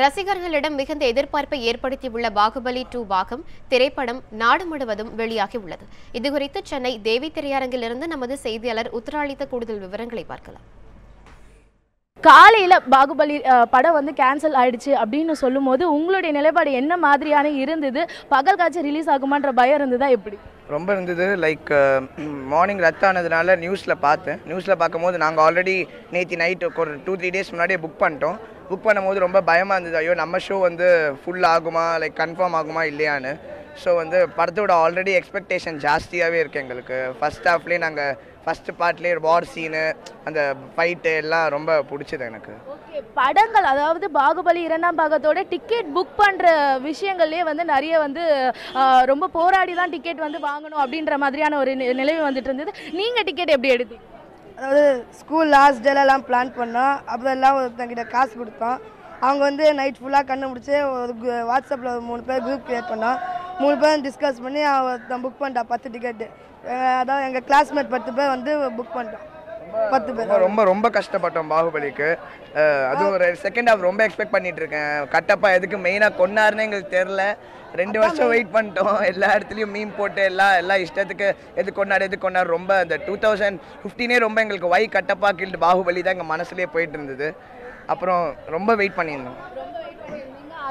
ரசிகர்களிடம் மிகுந்த எதிர்பார்ப்பை ஏற்படுத்தியுள்ள பாகுபலி டூ பாகம் திரைப்படம் நாடு முழுவதும் வெளியாகி உள்ளது இதுகுறித்து சென்னை தேவி திரையரங்கிலிருந்து நமது செய்தியாளர் உத்தராளித்த கூடுதல் விவரங்களை பார்க்கலாம். காலையில் பாகுபலி படம் வந்து கேன்சல் ஆயிடுச்சு அப்படின்னு சொல்லும்போது உங்களுடைய நிலைப்பாடு என்ன மாதிரியான இருந்தது? பகல் காட்சி ரிலீஸ் ஆகுமான்ற பயம் இருந்ததா எப்படி? ரொம்ப இருந்தது. லைக் மார்னிங் ரத்தானதுனால நியூஸில் பார்த்தேன். நியூஸில் பார்க்கும்போது நாங்கள் ஆல்ரெடி நேற்று நைட்டு ஒரு டூ த்ரீ டேஸ் முன்னாடியே புக் பண்ணிட்டோம். புக் பண்ணும்போது ரொம்ப பயமாக இருந்தது. ஐயோ நம்ம ஷோ வந்து ஃபுல் ஆகுமா? லைக் கன்ஃபார்ம் ஆகுமா? இல்லையான்னு. ஸோ வந்து படத்தோட ஆல்ரெடி எக்ஸ்பெக்டேஷன் ஜாஸ்தியாகவே இருக்குது எங்களுக்கு. ஃபஸ்ட் ஹாஃப்லேயே நாங்கள் ஃபஸ்ட்டு பார்ட்லேயே வார் சீனு அந்த ஃபைட்டு எல்லாம் ரொம்ப பிடிச்சது எனக்கு. ஓகே படங்கள் அதாவது பாகுபலி இரண்டாம் பாகத்தோட டிக்கெட் புக் பண்ணுற விஷயங்கள்லேயே வந்து நிறைய வந்து ரொம்ப போராடி தான் டிக்கெட் வந்து வாங்கணும் அப்படின்ற மாதிரியான ஒரு நி- நிலைமை வந்துட்டு இருந்தது. நீங்கள் டிக்கெட் எப்படி எடுத்தீங்க? அதாவது ஸ்கூல் லாஸ்ட் டேலலாம் பிளான் பண்ணோம். அப்புறம் எல்லாம் ஒருத்தங்கிட்ட காசு கொடுத்தோம். அவங்க வந்து நைட் ஃபுல்லாக கண்ணு முடிச்சு ஒரு கு- வாட்ஸ்அப்பில் ஒரு மூணு பேர் குரூப் கிரியேட் பண்ணோம். மூணு பேரும் டிஸ்கஸ் பண்ணி அவன் புக் பண்ணிட்டான் பத்து டிக்கெட்டு அதாவது எங்கள் கிளாஸ்மேட் பத்து பேர் வந்து புக் பண்ணிட்டோம். பத்து பேர். ரொம்ப ரொம்ப ரொம்ப கஷ்டப்பட்டோம் பாகுபலிக்கு. அதுவும் ஒரு செகண்ட் ஹாஃப் ரொம்ப எக்ஸ்பெக்ட் பண்ணிட்டு இருக்கேன். கட்டப்பா எதுக்கு மெயினாக கொண்டாருன்னு எங்களுக்கு தெரில ரெண்டு வருஷம் வெயிட் பண்ணிட்டோம். எல்லா இடத்துலையும் மீன் போட்டு எல்லா எல்லா இஷ்டத்துக்கு எது கொண்டாடு எது கொண்டாடு ரொம்ப அந்த டூ தௌசண்ட் ஃபிஃப்டீனே ரொம்ப எங்களுக்கு வை கட்டப்பா கில்டு பாகுபலி தான் எங்கள் மனசுலேயே போயிட்டு இருந்தது. அப்புறம் ரொம்ப வெயிட் பண்ணியிருந்தோம்.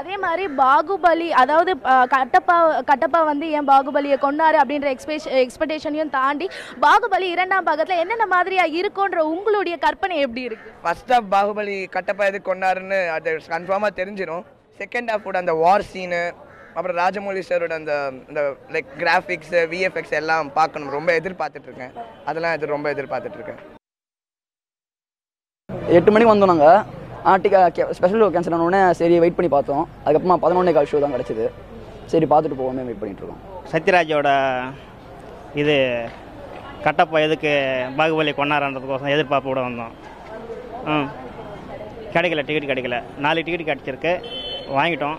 அதே மாதிரி பாகுபலி அதாவது கட்டப்பா கட்டப்பா வந்து ஏன் பாகுபலியை கொண்டாரு அப்படின்ற எக்ஸ்பெக்ட் எக்ஸ்பெக்டேஷனையும் தாண்டி பாகுபலி இரண்டாம் பாகத்தில் என்னென்ன மாதிரியா இருக்குன்ற உங்களுடைய கற்பனை எப்படி இருக்கு? ஃபர்ஸ்ட் ஹாஃப் பாகுபலி கட்டப்பா எது கொண்டாருன்னு அது கன்ஃபார்மாக தெரிஞ்சிடும் செகண்ட் ஹாஃபோட அந்த வார் சீனு அப்புறம் ராஜமௌலி சாரோட அந்த இந்த லைக் கிராஃபிக்ஸ் விஎஃப்எக்ஸ் எல்லாம் பார்க்கணும். ரொம்ப எதிர்பார்த்துட்டு இருக்கேன் அதெல்லாம் இது ரொம்ப எதிர்பார்த்துட்டு இருக்கேன் எட்டு மணிக்கு வந்தோம் நாங்கள் டிக்கெ ஸ்பெஷல் கேன்சல் ஆனோடனே சரி வெயிட் பண்ணி பார்த்தோம். அதுக்கப்புறமா பதினொன்னே கால் ஷோ தான் கிடச்சிது. சரி பார்த்துட்டு போவோமே வெயிட் பண்ணிட்டு இருக்கோம். சத்யராஜோட இது கட்டப்பா எதுக்கு பாகுபலி கொண்டாடுறதுக்கோசம் எதிர்பார்ப்போட வந்தோம். ம். கிடைக்கல டிக்கெட் கிடைக்கல. நாலு டிக்கெட் கிடச்சிருக்கு. வாங்கிட்டோம்.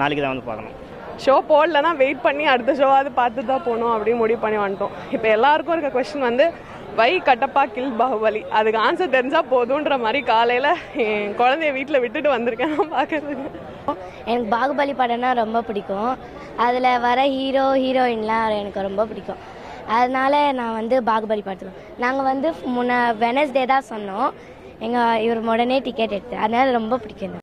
நாளைக்கு தான் வந்து பார்க்கணும். ஷோ போடலன்னா வெயிட் பண்ணி அடுத்த ஷோவாவது பார்த்து தான் போகணும் அப்படின்னு முடிவு பண்ணி வந்துட்டோம். இப்போ எல்லாருக்கும் இருக்க கொஸ்டின் வந்து வை கட்டப்பா கில் பாகுபலி. அதுக்கு ஆன்சர் தெரிஞ்சால் போதுன்ற மாதிரி காலையில் என் குழந்தைய வீட்டில் விட்டுட்டு வந்திருக்கேன். நான் பார்க்கறதுக்கு. எனக்கு பாகுபலி படம்னா ரொம்ப பிடிக்கும். அதில் வர ஹீரோ ஹீரோயின்லாம் எனக்கு ரொம்ப பிடிக்கும். அதனால நான் வந்து பாகுபலி படத்தில் நாங்கள் வந்து முன்ன வெனஸ்டே தான் சொன்னோம். எங்கள் இவர் உடனே டிக்கெட் எடுத்து அதனால ரொம்ப பிடிக்கும் எனக்கு.